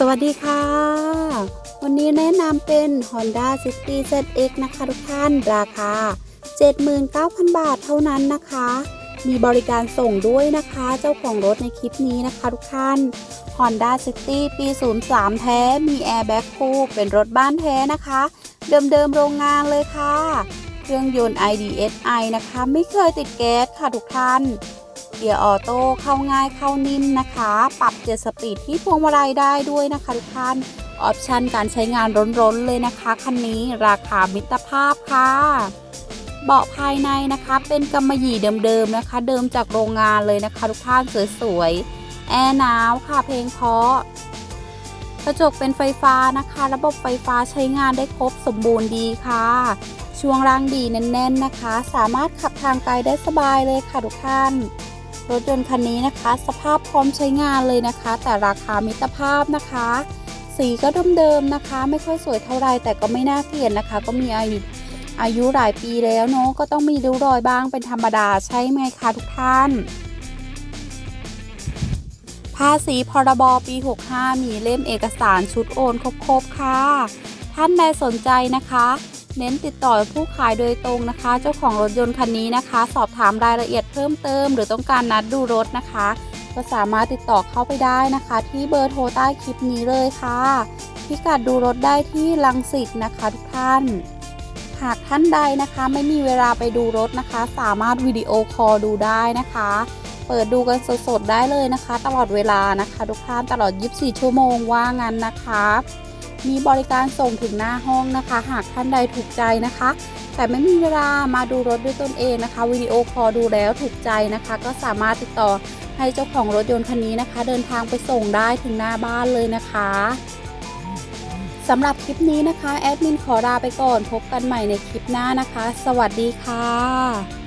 สวัสดีค่ะ วันนี้แนะนำเป็น Honda City ZX นะคะทุกท่านราคา 79,000 บาทเท่านั้นนะคะ มีบริการส่งด้วยนะคะ เจ้าของรถในคลิปนี้นะคะทุกท่าน Honda City ปี 03 แท้ มีแอร์แบ็กคู่เป็นรถบ้านแท้นะคะ เดิมๆโรงงานเลยค่ะ เครื่องยนต์ IDSI นะคะ ไม่เคยติดแก๊สค่ะทุกท่าน เกียร์ออโต้เข้าง่ายเข้านิ่มนะคะ ปรับเจ็ดสปีดที่พวงมาลัยได้ด้วยนะคะทุกท่านออปชันการใช้งานร้นๆเลยนะคะ คันนี้ราคามิตรภาพค่ะเบาะภายในนะคะ เป็นกำมะหยี่เดิมๆนะคะ เดิมจากโรงงานเลยนะคะ ทุกท่านสวยๆ แอร์หนาวค่ะเพลงเพาะกระจกเป็นไฟฟ้านะคะ ระบบไฟฟ้าใช้งานได้ครบสมบูรณ์ดีค่ะ ช่วงล่างดีแน่นๆนะคะ สามารถขับทางไกลได้สบายเลยค่ะทุกท่าน รถยนต์คันนี้นะคะ สภาพพร้อมใช้งานเลยนะคะ แต่ราคามิตรภาพนะคะ สีก็เดิมๆนะคะ ไม่ค่อยสวยเท่าไรแต่ก็ไม่น่าเกลียดนะคะ ก็มีอายุอายุหลายปีแล้วเนาะก็ต้องมีริ้วรอยบ้างเป็นธรรมดาใช่ไหมคะทุกท่าน ภาษีพรบปี 65 มีเล่มเอกสารชุดโอนครบๆค่ะ ท่านใดสนใจนะคะ เน้นติดต่อผู้ขายโดยตรงนะคะ เจ้าของรถยนต์คันนี้นะคะ สอบถามรายละเอียดเพิ่มเติม หรือต้องการนัดดูรถนะคะ ก็สามารถติดต่อเข้าไปได้นะคะ ที่เบอร์โทรใต้คลิปนี้เลยค่ะพิกัดดูรถได้ที่ลังสิตนะคะทุกท่านหากท่านใดนะคะไม่มีเวลาไปดูรถนะคะ สามารถวิดีโอคอลดูได้นะคะ เปิดดูกันสดๆได้เลยนะคะ ตลอดเวลานะคะ ทุกท่านตลอด 24 ชั่วโมงว่างั้นนะคะ มีบริการส่งถึงหน้าห้องนะคะ หากท่านใดถูกใจนะคะ แต่ไม่มีเวลามาดูรถด้วยตนเองนะคะวิดีโอคอลดูแล้วถูกใจนะคะ ก็สามารถติดต่อให้เจ้าของรถยนต์คันนี้นะคะ เดินทางไปส่งได้ถึงหน้าบ้านเลยนะคะสำหรับคลิปนี้นะคะ แอดมินขอลาไปก่อนพบกันใหม่ในคลิปหน้านะคะ สวัสดีค่ะ